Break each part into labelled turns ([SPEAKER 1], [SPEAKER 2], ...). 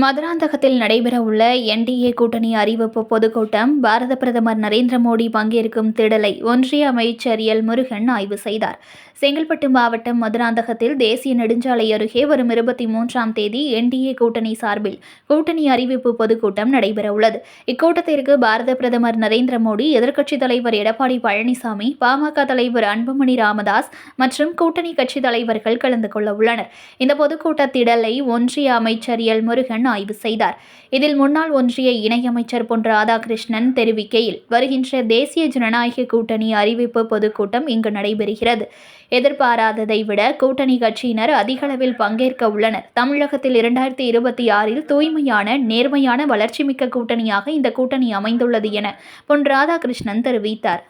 [SPEAKER 1] மதுராந்தகத்தில் நடைபெறவுள்ள என்டிஏ கூட்டணி அறிவிப்பு பொதுக்கூட்டம் பாரத பிரதமர் நரேந்திர மோடி பங்கேற்கும் திடலை ஒன்றிய அமைச்சர் எல் முருகன் ஆய்வு செய்தார். செங்கல்பட்டு மாவட்டம் மதுராந்தகத்தில் தேசிய நெடுஞ்சாலை அருகே வரும் இருபத்தி மூன்றாம் தேதி என்டிஏ கூட்டணி சார்பில் கூட்டணி அறிவிப்பு பொதுக்கூட்டம் நடைபெறவுள்ளது. இக்கூட்டத்திற்கு பாரத பிரதமர் நரேந்திர மோடி எதிர்க்கட்சித் தலைவர் எடப்பாடி பழனிசாமி பாமக தலைவர் அன்புமணி ராமதாஸ் மற்றும் கூட்டணி கட்சி தலைவர்கள் கலந்து கொள்ள உள்ளனர். இந்த பொதுக்கூட்ட திடலை ஒன்றிய அமைச்சர் எல் முருகன் ஆய்வு செய்தார். இதில் முன்னாள் ஒன்றிய இணையமைச்சர் பொன் ராதாகிருஷ்ணன் தெரிவிக்கையில் வருகின்ற தேசிய ஜனநாயக கூட்டணி அறிவிப்பு பொதுக்கூட்டம் இங்கு நடைபெறுகிறது. எதிர்பாராததை விட கூட்டணி கட்சியினர் அதிகளவில் பங்கேற்க உள்ளனர். தமிழகத்தில் இரண்டாயிரத்தி இருபத்தி ஆறில் தூய்மையான நேர்மையான வளர்ச்சிமிக்க கூட்டணியாக இந்த கூட்டணி அமைந்துள்ளது என பொன் ராதாகிருஷ்ணன் தெரிவித்தார்.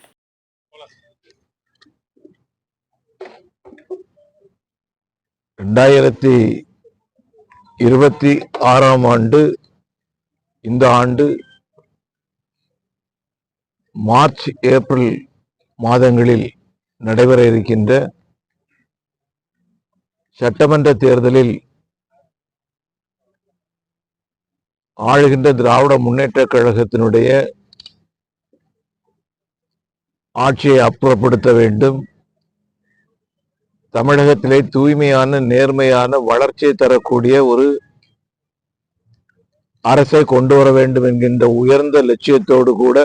[SPEAKER 2] ரெண்டாயிரத்தி இருபத்தி ஆறாம் ஆண்டு இந்த ஆண்டு மார்ச் ஏப்ரல் மாதங்களில் நடைபெற இருக்கின்ற சட்டமன்ற தேர்தலில் ஆளுகின்ற திராவிட முன்னேற்ற கழகத்தினுடைய ஆட்சியை அப்புறப்படுத்த வேண்டும். தமிழகத்திலே தூய்மையான நேர்மையான வளர்ச்சியை தரக்கூடிய ஒரு அரசை கொண்டு வர வேண்டும் என்கின்ற உயர்ந்த லட்சியத்தோடு கூட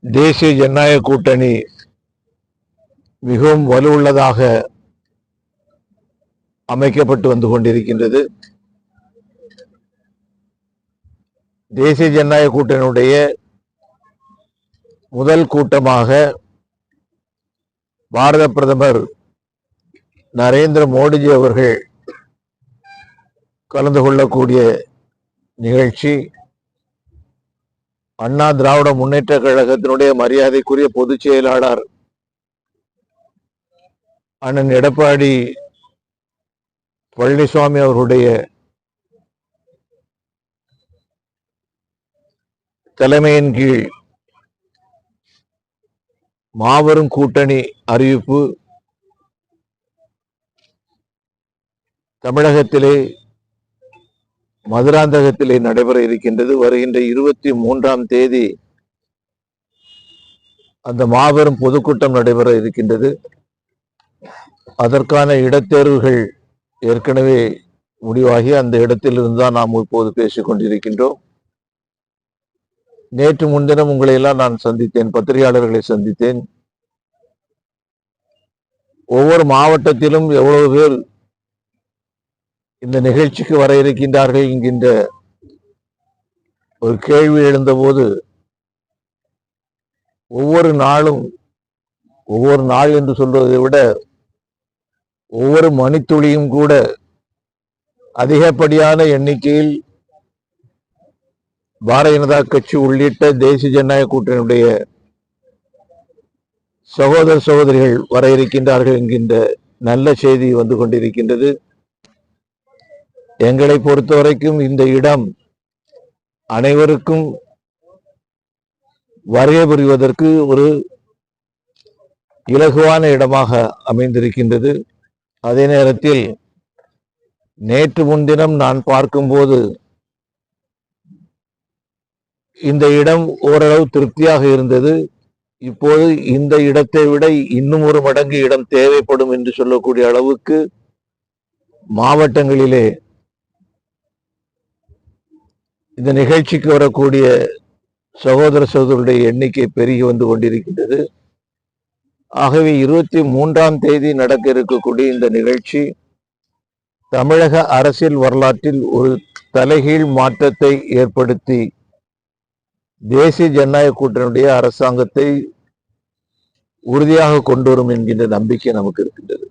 [SPEAKER 2] தேசிய ஜனநாயக கூட்டணி மிகவும் வலுவுள்ளதாக அமைக்கப்பட்டு வந்து கொண்டிருக்கின்றது. தேசிய ஜனநாயக கூட்டணியுடைய முதல் கூட்டமாக பாரத பிரதமர் நரேந்திர மோடிஜி அவர்கள் கலந்து கொள்ளக்கூடிய நிகழ்ச்சி. அண்ணா திராவிட முன்னேற்ற கழகத்தினுடைய மரியாதைக்குரிய பொதுச் செயலாளர் அண்ணன் எடப்பாடி பழனிசாமி அவர்களுடைய தலைமையின் கீழ் மாபெரும் கூட்டணி அறிவிப்பு. தமிழகத்திலே மதுராந்தகத்திலே நடைபெற இருக்கின்றது. வருகின்ற இருபத்தி மூன்றாம் தேதி அந்த மாபெரும் பொதுக்கூட்டம் நடைபெற இருக்கின்றது. அதற்கான இடத்தேர்வுகள் ஏற்கனவே முடிவாகி அந்த இடத்திலிருந்து தான் நாம் இப்போது பேசிக் கொண்டிருக்கின்றோம். நேற்று முன்தினம் உங்களை எல்லாம் நான் சந்தித்தேன் பத்திரிகையாளர்களை சந்தித்தேன். ஒவ்வொரு மாவட்டத்திலும் எவ்வளவு பேர் இந்த நிகழ்ச்சிக்கு வர இருக்கின்றார்கள் என்கின்ற ஒரு கேள்வி எழுந்தபோது ஒவ்வொரு நாளும் ஒவ்வொரு நாள் என்று சொல்வதை விட ஒவ்வொரு மணித்துளியும் கூட அதிகப்படியான எண்ணிக்கையில் பாரதிய ஜனதா கட்சி உள்ளிட்ட தேசிய ஜனநாயக கூட்டணியுடைய சகோதர சகோதரிகள் வர இருக்கின்றார்கள் என்கின்ற நல்ல செய்தி வந்து கொண்டிருக்கின்றது. எங்களை பொறுத்தவரைக்கும் இந்த இடம் அனைவருக்கும் வரையபுரிவதற்கு ஒரு இலகுவான இடமாக அமைந்திருக்கின்றது. அதே நேரத்தில் நேற்று முன்தினம் நான் பார்க்கும்போது இந்த இடம் ஓரளவு திருப்தியாக இருந்தது. இப்போது இந்த இடத்தை விட இன்னும் ஒரு மடங்கு இடம் தேவைப்படும் என்று சொல்லக்கூடிய அளவுக்கு மாவட்டங்களிலே இந்த நிகழ்ச்சிக்கு வரக்கூடிய சகோதர சகோதரருடைய எண்ணிக்கை பெருகி வந்து கொண்டிருக்கின்றது. ஆகவே இருபத்தி மூன்றாம் தேதி நடக்க இருக்கக்கூடிய இந்த நிகழ்ச்சி தமிழக அரசியல் வரலாற்றில் ஒரு தலைகீழ் மாற்றத்தை ஏற்படுத்தி தேசிய ஜனநாயக கூட்டணியுடைய அரசாங்கத்தை உறுதியாக கொண்டு வரும் என்கின்ற நம்பிக்கை நமக்கு இருக்கின்றது.